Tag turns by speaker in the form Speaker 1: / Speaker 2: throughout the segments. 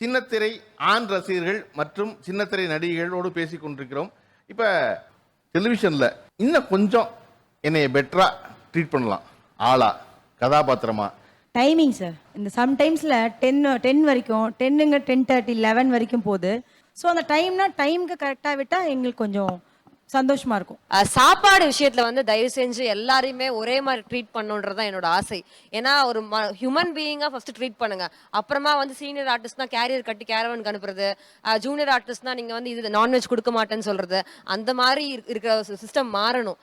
Speaker 1: சின்னத்திரை ஆண் ரசிகர்கள் மற்றும் சின்னத்திரை நடிகைகளோடு பேசிக் கொண்டிருக்கிறோம். இப்போ டெலிவிஷனில் இன்னும் கொஞ்சம் என்னைய பெட்டரா ட்ரீட் பண்ணலாம். ஆளா கதாபாத்திரமா?
Speaker 2: டைமிங் சார் இந்த சம்டைம்ஸில் டென் டென் வரைக்கும் டென்னுங்க டென் தேர்ட்டி லெவன் வரைக்கும் போகுது. ஸோ அந்த டைம்னா டைமுக்கு கரெக்டாக விட்டால் எங்களுக்கு கொஞ்சம் சந்தோஷமா இருக்கும்.
Speaker 3: சாப்பாடு விஷயத்துல வந்து தயவு செஞ்சு எல்லாரையுமே ஒரே மாதிரி ட்ரீட் பண்ணுன்றது தான் என்னோட ஆசை. ஏன்னா ஒரு ஹியூமன் பீயிங்கா ஃபர்ஸ்ட் ட்ரீட் பண்ணுங்க. அப்புறமா வந்து சீனியர் ஆர்டிஸ்ட்னா கேரியர் கட்டி கேரவனுக்கு அனுப்புறது. ஜூனியர் ஆர்டிஸ்ட்னா நீங்க வந்து இது நான்வெஜ் கொடுக்க மாட்டேன்னு சொல்றது. அந்த மாதிரி இருக்க- இருக்கிற சிஸ்டம் மாறணும்.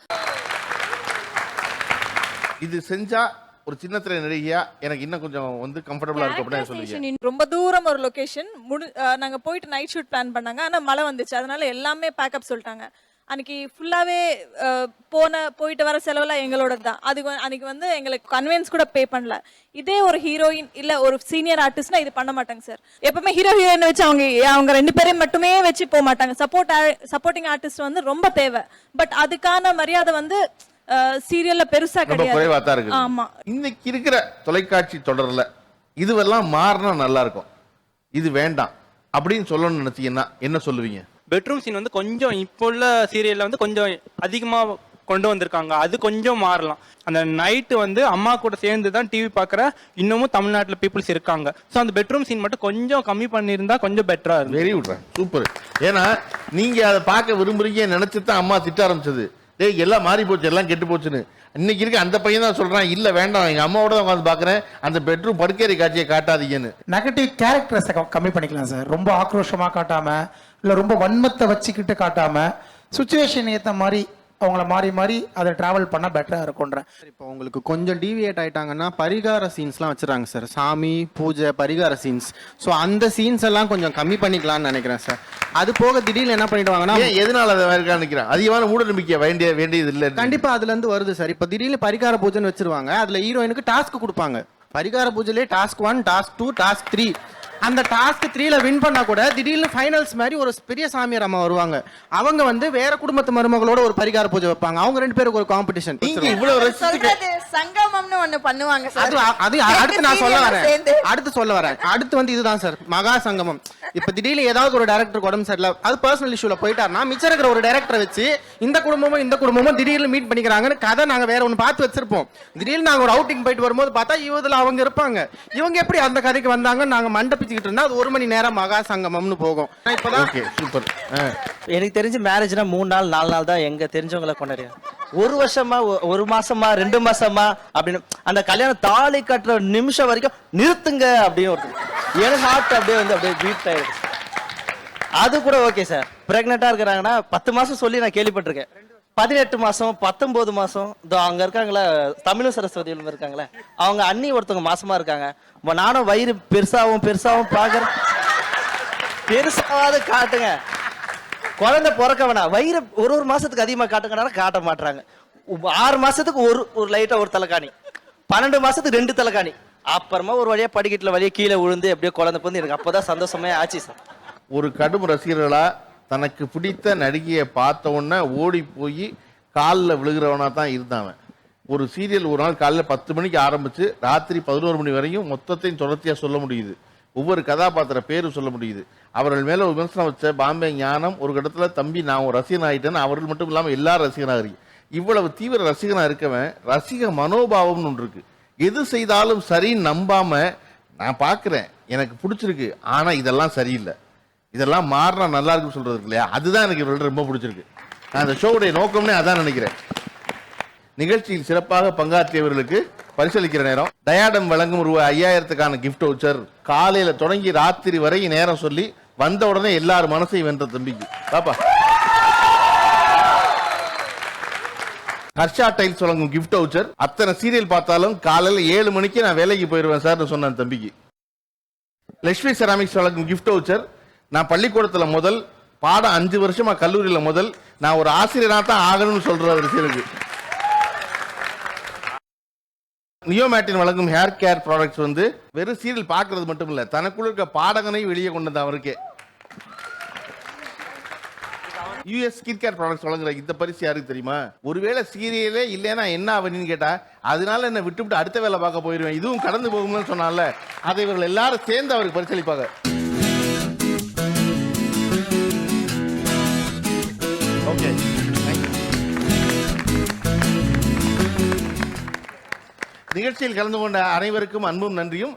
Speaker 1: இது செஞ்சா ஒரு சின்னத்திரை நடிகையா எனக்கு இன்னும் கொஞ்சம் வந்து கம்ஃபர்டபுளா இருக்கும் அப்படின்னு சொல்லுவீங்க
Speaker 4: ரொம்ப தூரம் ஒரு லொகேஷன் முடி நாங்க போயிட்டு நைட் ஷூட் பிளான் பண்ணாங்க. ஆனா மழை வந்துச்சு. அதனால எல்லாமே பேக்கப் சொல்லிட்டாங்க. அன்னைக்கு ஃபுல்லாவே அஹ், போன போயிட்டு வர செலவுலாம் எங்களோட தான் அது வ- அன்னைக்கு வந்து எங்களுக்கு கன்வென்ஸ் கூட பே பண்ணல. இதே ஒரு ஹீரோயின் இல்ல ஒரு சீனியர் ஆர்டிஸ்ட்னா இது பண்ண மாட்டாங்க சார் எப்பவுமே ஹீரோ ஹீரோயின் வச்சு அவங்க அவங்க ரெண்டு பேரையும் மட்டுமே வச்சு போக மாட்டாங்க. சப்போர்ட் சப்போர்ட்டிங் ஆர்டிஸ்ட் வந்து ரொம்ப தேவை. பட் அதுக்கான மரியாதை வந்து சீரியல்ல பெருசா கிடையாது. ஆமா.
Speaker 1: இன்னைக்கு இருக்கிற தொலைக்காட்சி தொடர்ல இதுவெல்லாம் மாறினா நல்லா இருக்கும். இது வேண்டாம். அப்படின்னு சொல்லணும்னு நினைச்சீங்கன்னா என்ன சொல்லுவீங்க?
Speaker 5: பெட்ரூம் சீன் வந்து கொஞ்சம் இப்போ உள்ள சீரியல்ல வந்து கொஞ்சம் அதிகமாக கொண்டு வந்திருக்காங்க. அது கொஞ்சம் மாறலாம். அந்த நைட்டு வந்து அம்மா கூட சேர்ந்து தான் டிவி பார்க்குற இன்னமும் தமிழ்நாட்டில் பீப்புள்ஸ் இருக்காங்க. ஸோ அந்த பெட்ரூம் சீன் மட்டும் கொஞ்சம் கம்மி பண்ணியிருந்தா கொஞ்சம் பெட்டராக இருக்கும்
Speaker 1: வெரி விட்றேன் சூப்பர் ஏன்னா நீங்கள் அதை பார்க்க விரும்புறீங்க நினச்சி தான் அம்மா திட்ட ஆரம்பிச்சது. டேய் எல்லாம் மாறி போச்சு எல்லாம் கெட்டு போச்சுன்னு. இன்னைக்கு இருக்க அந்த பையன் தான் சொல்றான் இல்ல வேண்டாம் எங்க அம்மாவோட தான் உட்காந்து பாக்குறேன் அந்த பெட்ரூம் படுக்கேறி காட்சியை காட்டாதீங்கன்னு.
Speaker 6: நெகட்டிவ் கேரக்டர்ஸை கம்மி பண்ணிக்கலாம் சார் ரொம்ப ஆக்ரோஷமா காட்டாம இல்ல ரொம்ப வன்மத்தை வச்சுக்கிட்டு காட்டாம சுச்சுவேஷன் ஏத்த மாதிரி அவங்கள மாறி மாறி அதை டிராவல் பண்ணா பெட்டரா இருக்கும்ன்றேன்.
Speaker 7: இப்போ உங்களுக்கு கொஞ்சம் டீவியேட் ஆயிட்டாங்கன்னா பரிகார சீன்ஸ்லாம் வச்சுறாங்க சார். சாமி பூஜை பரிகார சீன்ஸ் ஸோ அந்த சீன்ஸ் எல்லாம் கொஞ்சம் கம்மி பண்ணிக்கலாம்னு நினைக்கிறேன் சார். அது போக திடீர்னு என்ன பண்ணிடுவாங்கன்னா
Speaker 1: எதனால அதை நினைக்கிறேன்? அதிகமான மூட நம்பிக்கை வேண்டிய வேண்டியது இல்ல
Speaker 7: கண்டிப்பா அதுல இருந்து வருது சார். இப்போ திடீர்னு பரிகார பூஜைன்னு வச்சிருவாங்க. அதுல ஹீரோயினுக்கு டாஸ்க் கொடுப்பாங்க. பரிகார பூஜையிலே task one task two task three அந்த டாஸ்க் த்ரீல வின் பண்ணா கூட திடீர்னு ஃபைனல்ஸ் மாதிரி ஒரு பெரிய சாமியார் அம்மா வருவாங்க. அவங்க வந்து வேற குடும்பத்து மருமகளோட ஒரு பரிகார பூஜை வைப்பாங்க. அவங்க ரெண்டு பேருக்கு ஒரு காம்படிஷன்
Speaker 1: இவ்வளவு
Speaker 8: சங்கமம்னு ஒண்ணு பண்ணுவாங்க
Speaker 7: அது
Speaker 8: சார்
Speaker 7: அது அடுத்து நான் சொல்ல வரேன். அடுத்து சொல்ல வரேன். அடுத்து வந்து இதுதான் சார். மகா சங்கமம். இப்ப திடீர்னு ஏதாவது ஒரு டேரக்டர் உடம்பு சரியில்ல அது பர்சனல் இஷ்யூல போயிட்டாருன்னா மிச்சம் இருக்கிற ஒரு டேரக்டரை வச்சு இந்த குடும்பமும் இந்த குடும்பமும் திடீர்னு மீட் பண்ணிக்கிறாங்கன்னு கதை நாங்க வேற ஒன்று பார்த்து வச்சிருப்போம். திடீர்னு நாங்க ஒரு அவுட்டிங் போயிட்டு வரும்போது பார்த்தா இவதுல அவங்க இருப்பாங்க. இவங்க எப்படி அந்த கதைக்கு வந்தாங்க நாங்க மண்டபிச்சுக்கிட்டு இருந்தா அது ஒரு மணி நேரம் மகா சங்கமம்னு போகும். நான் இப்பதான்
Speaker 1: ஓகே சூப்பர்
Speaker 9: எனக்கு தெரிஞ்சு மேரேஜ்னா மூணு நாள் நாலு நாள் தான் எங்க தெரிஞ்சவங்களை கொண்டாடியா ஒரு வருஷமா ஒ- ஒரு மாசமா ரெண்டு மாசமா அப்படின்னு அந்த கல்யாணம் தாலி கட்டுற நிமிஷம் வரைக்கும் நிறுத்துங்க அப்படின்னு ஒரு எனக்கு ஹார்ட் அப்படியே வந்து அப்படியே பீட் ஆயிடுச்சு. அது கூட ஓகே சார் பிரெக்னெண்டா இருக்கிறாங்கன்னா பத்து மாசம் சொல்லி நான் கேள்விப்பட்டிருக்கேன். பதினெட்டு மாசம் பத்தொன்பது மாசம் இதோ அங்க இருக்காங்களே தமிழ் சரஸ்வதி இருக்காங்களே அவங்க அண்ணி ஒருத்தவங்க மாசமா இருக்காங்க. நானும் வயிறு பெருசாவும் பெருசாவும் பாக்குறேன் பெருசாவது காட்டுங்க. குழந்தை பிறக்க வேணாம். வயிறு ஒரு ஒரு மாசத்துக்கு அதிகமா காட்டுங்கனா காட்ட மாட்டாங்க ஆறு மாசத்துக்கு ஒரு ஒரு லைட்டா ஒரு தலைக்காணி பன்னெண்டு மாசத்துக்கு ரெண்டு தலைக்காணி அப்புறமா ஒரு வழியா படிக்கட்டுல வழியா கீழே விழுந்து அப்படியே குழந்தை பிறந்து எனக்கு அப்பதான் சந்தோஷமே ஆச்சு சார்.
Speaker 1: ஒரு கடும் ரசிகர்களா தனக்கு பிடித்த நடிகையை பார்த்த உடனே ஓடி போய் காலில் விழுகிறவனா தான் இருந்தான் ஒரு சீரியல் ஒரு நாள் காலைல பத்து மணிக்கு ஆரம்பிச்சு ராத்திரி பதினோரு மணி வரையும் மொத்தத்தையும் தொடர்ச்சியா சொல்ல முடியுது. ஒவ்வொரு கதாபாத்திர பேரும் சொல்ல முடியுது. அவர்கள் மேலே விமர்சனம் வச்ச பாம்பே ஞானம் ஒரு இடத்துல தம்பி நான் ஒரு ரசிகன் ஆகிட்டேன்னு அவர்கள் மட்டும் இல்லாம எல்லாரும் ரசிகனாகிறீங்க இவ்வளவு தீவிர ரசிகனாக இருக்கவன் ரசிக மனோபாவம்னு ஒன்று இருக்கு. எது செய்தாலும் சரின்னு நம்பாம நான் பார்க்குறேன் எனக்கு பிடிச்சிருக்கு. ஆனால் இதெல்லாம் சரியில்லை. இதெல்லாம் மாறினா நல்லா இருக்குன்னு சொல்றது இல்லையா? அதுதான் எனக்கு இவர்கள்ட்ட ரொம்ப பிடிச்சிருக்கு. நான் அந்த ஷோவுடைய நோக்கம்னே அதான் நினைக்கிறேன். நிகழ்ச்சியில் சிறப்பாக பங்காற்றியவர்களுக்கு பரிசளிக்கிற நேரம். டயாடம் வழங்கும் ரூபாய் ஐயாயிரத்துக்கான கிஃப்ட் வவுச்சர் காலையில தொடங்கி ராத்திரி வரை நேரம் சொல்லி வந்த உடனே எல்லார் மனசையும் வென்ற தம்பிக்கு. பாப்பா. ஹர்ஷா டைல்ஸ் வழங்கும் கிஃப்ட் வவுச்சர் அத்தனை சீரியல் பார்த்தாலும் காலையில ஏழு மணிக்கு நான் வேலைக்கு போயிடுவேன் சார்னு சொன்னேன் தம்பிக்கு. லட்சுமி செராமிக்ஸ் வழங்கும் கிஃப்ட் வவுச்சர் நான் பள்ளிக்கூடத்துல முதல் பாடம் அஞ்சு வருஷமா கல்லூரியில முதல். நான் ஒரு ஆசிரியரா தான் ஆகணும்னு சொல்ற ஒரு சீருக்கு நியோமேட்டின் வழங்கும் ஹேர் கேர் ப்ராடக்ட்ஸ் வந்து வெறும் சீரியல் பார்க்கறது மட்டும் இல்லை தனக்குள்ள இருக்க பாடகனை வெளியே கொண்டு வந்த அவருக்கு. யூஎஸ் ஸ்கின் கேர் ப்ராடக்ட்ஸ் வழங்குற இந்த பரிசு யாருக்கு தெரியுமா? ஒருவேளை சீரியலே இல்லைன்னா என்ன ஆவணின்னு கேட்டா அதனால என்ன விட்டு விட்டு அடுத்த வேலை பார்க்க போயிருவேன். இதுவும் கடந்து போகும்னு சொன்னால அதை இவர்கள் எல்லாரும் சேர்ந்து அவருக்கு பரிசளிப்பாங்க. நிகழ்ச்சியில் கலந்து கொண்ட அனைவருக்கும் அன்பும் நன்றியும்.